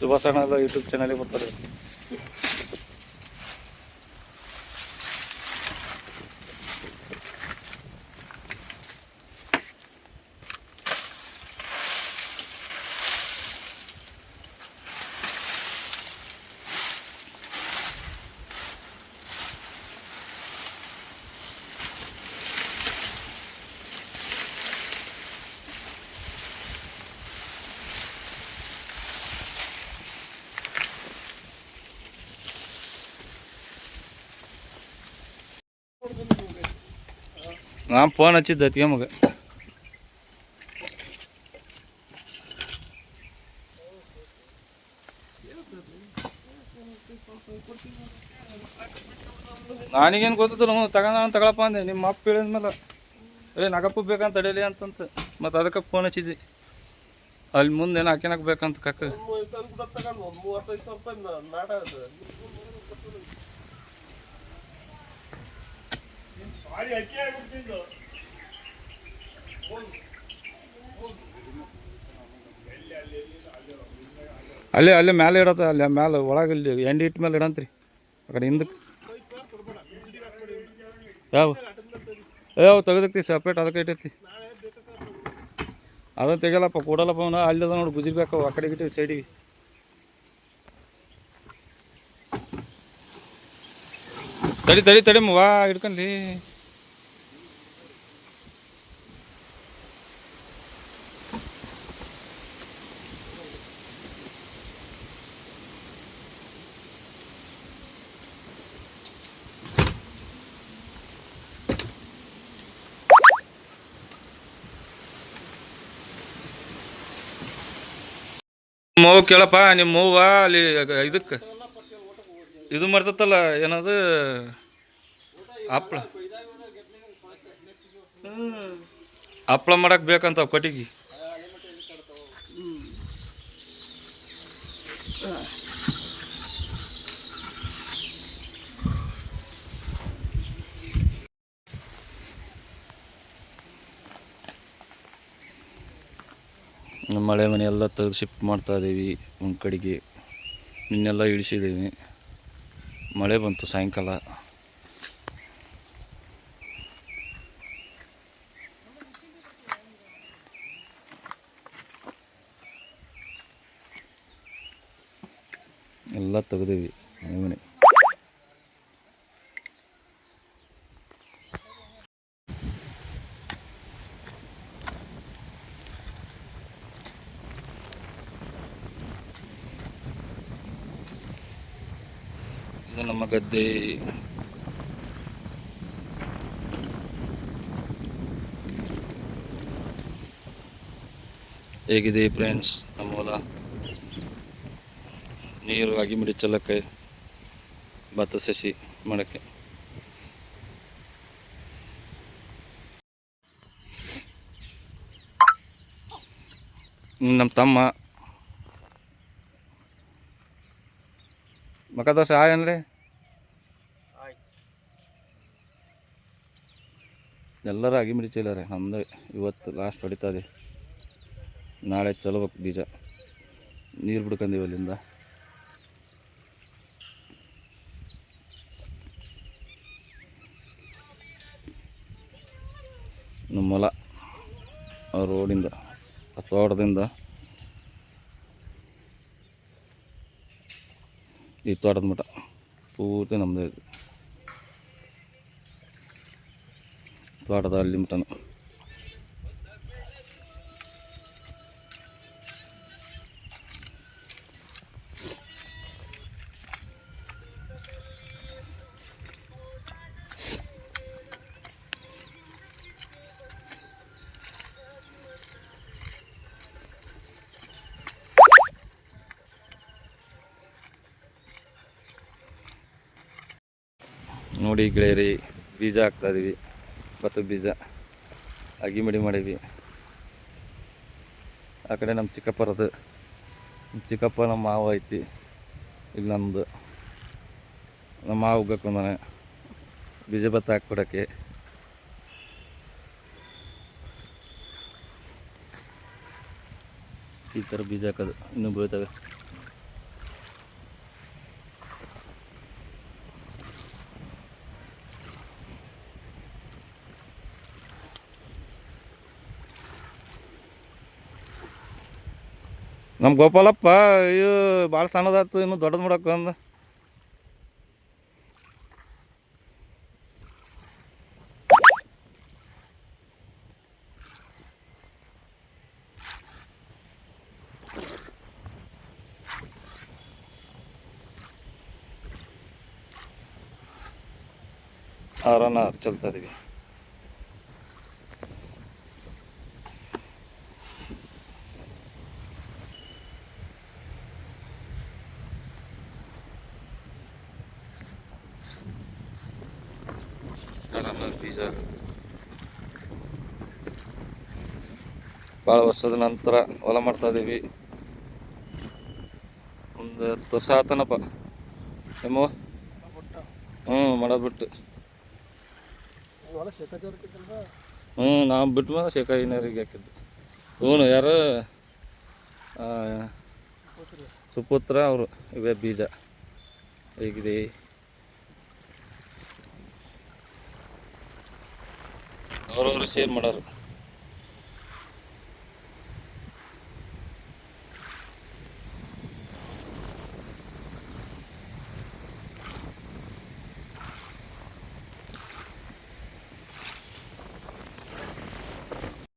ಸುಭಾಷಣ ಎಲ್ಲ ಯೂಟ್ಯೂಬ್ ಚಾನಲಿಗೆ ಬರ್ತಾರೆ ನಾನು ಫೋನ್ ಹಚ್ಚಿದ್ದೆ ಅತ್ತಿಗೆ ಮಗ. ನನಗೇನು ಗೊತ್ತಿಲ್ಲ ನಾವು ತಗೊಂಡ ತಗೊಳಪ್ಪ ಅಂದೆ. ನಿಮ್ಮ ಅಪ್ಪ ಹೇಳಿದ್ಮೇಲೆ ಏ, ನಗಪ್ಪ ಬೇಕಂತ ತಡೀಲಿ ಅಂತಂತ. ಮತ್ತು ಅದಕ್ಕೆ ಫೋನ್ ಹಚ್ಚಿದ್ದೆ. ಅಲ್ಲಿ ಮುಂದೆ ಏನು ಹಾಕಿನಕ್ಕೆ ಬೇಕಂತ ಕಕ್ಕ? ಭಾರಿ ಅಲ್ಲೇ ಅಲ್ಲೇ ಮೇಲೆ ಇಡತ್ತ ಅಲ್ಲಿ ಮ್ಯಾಲೆ ಒಳಗೆ ಇಲ್ಲಿ ಎಂಡಿ ಇಟ್ಟ ಮೇಲೆ ಇಡಂತ್ರಿ. ಆ ಕಡೆ ಹಿಂದಕ್ಕೆ. ಯಾವ? ಯಾವ ತೆಗೆದಕ್ತಿ ಸಪ್ರೇಟ್ ಅದಕ್ಕೆ ಇಟ್ಟೈತಿ ಅದನ್ನು ತೆಗಿಯಲ್ಲಪ್ಪ, ಕೊಡಲ್ಲಪ್ಪ ಅವನು ಅಲ್ಲದ ನೋಡಿ, ಗುಜಿರ್ಬೇಕು, ಆ ಕಡೆ ಗಿಟ್ಟಿ ಸೈಡಿಗೆ ತಡಿ ತಡಿ ತಡಿ ವಾ ಹಿಡ್ಕೊಂಡ್ಲಿ. ಮೂವ್ ಕೇಳಪ್ಪ ನಿಮ್ಮ ಅಲ್ಲಿ ಇದಕ್ಕೆ. ಇದು ಮಾಡ್ತತ್ತಲ್ಲ ಏನದು? ಹಪ್ಳ. ಹಪ್ಳ ಮಾಡಕ್ ಬೇಕಂತ ಕೊಟ್ಟಿಗೆ. ನಮ್ಮ ಮಳೆ ಮನೆ ಎಲ್ಲ ತೆಗೆದು ಶಿಫ್ಟ್ ಮಾಡ್ತಾ ಇದ್ದೀವಿ ಒಂದು ಕಡೆಗೆ. ನಿನ್ನೆಲ್ಲ ಇಳಿಸಿದ್ದೀವಿ ಮಳೆ ಬಂತು ಸಾಯಂಕಾಲ. ಎಲ್ಲ ತೆಗ್ದೀವಿ ಮನೆ ಇದು ನಮ್ಮ ಗದ್ದೆ. ಹೇಗಿದೆ ಫ್ರೆಂಡ್ಸ್ ನಮ್ಮ ಹೊಲ? ನೀರು ಆಗಿ ಚಲಕ್ಕೆ ಭತ್ತ ಸಸಿ ಮಾಡೋಕ್ಕೆ. ನಮ್ಮ ತಮ್ಮ ಮಕ ದೋಸೆ ಎಲ್ಲರ ಎಲ್ಲರೂ ಅಗಿಮಿಡಿ ರೀ ನಮ್ದು ಇವತ್ತು ಲಾಸ್ಟ್ ಹೊಡಿತದೆ ನಾಳೆ ಚಲಬೇಕು ಬೀಜ. ನೀರು ಬಿಡ್ಕೊಂಡೀವಿ ಅಲ್ಲಿಂದ. ನಮ್ಮ ಆ ರೋಡಿಂದ ತೋಟದಿಂದ ಈ ತೋಟದ ಮಠ ಪೂರ್ತಿ ನಮ್ಮದೇ ಇದು ತೋಟದ ಅಲ್ಲಿ ಮಠನ ನೋಡಿ ಗೆಳೆಯರಿ, ಬೀಜ ಹಾಕ್ತಾ ಇದೀವಿ. ಭತ್ತದ ಬೀಜ. ಅಗಿ ಮಡಿ ಮಾಡೀವಿ ಆ ಕಡೆ ನಮ್ಮ ಚಿಕ್ಕಪ್ಪರದು. ನಮ್ಮ ಚಿಕ್ಕಪ್ಪ, ನಮ್ಮ ಮಾವ ಐತಿ. ಇಲ್ಲಿ ನಮ್ಮದು ನಮ್ಮ ಮಾವ ಹೋಗಕ್ಕೊಂದಾನೆ ಬೀಜ ಭತ್ತ ಹಾಕ್ಕೊಡೋಕ್ಕೆ. ಈ ಥರ ಬೀಜ ಹಾಕೋದು. ಇನ್ನೂ ಬೀಳ್ತವೆ. ನಮ್ಮ ಗೋಪಾಲಪ್ಪ ಅಯ್ಯೋ ಭಾಳ ಸಣ್ಣದಾಯ್ತು ಇನ್ನು ದೊಡ್ಡದು ಮಾಡಕ್ಕೆ ಅಂದ ಆರಾಮ ಚಲ್ತಾ ಆರನ ಬೀಜ ಭಾಳ ವರ್ಷದ ನಂತರ ಹೊಲ ಮಾಡ್ತಾ ಇದೀವಿ. ಒಂದು ಹತ್ತು ವರ್ಷ ಆತನಪ್ಪ. ನಿಮ್ಮ ಹ್ಞೂ ಮಾಡೋದು ಬಿಟ್ಟು ಹ್ಞೂ ನಾವು ಬಿಟ್ಟು ಬಂದ ಶೇಖಾಯಿನರಿಗೆ ಹಾಕಿದ್ದು. ಹ್ಞೂ ಯಾರು? ಸುಪುತ್ರ ಅವರು. ಇವೇ ಬೀಜ. ಹೇಗಿದೆ? ಅವ್ರವ್ರು ಶೇರ್ ಮಾಡೋರು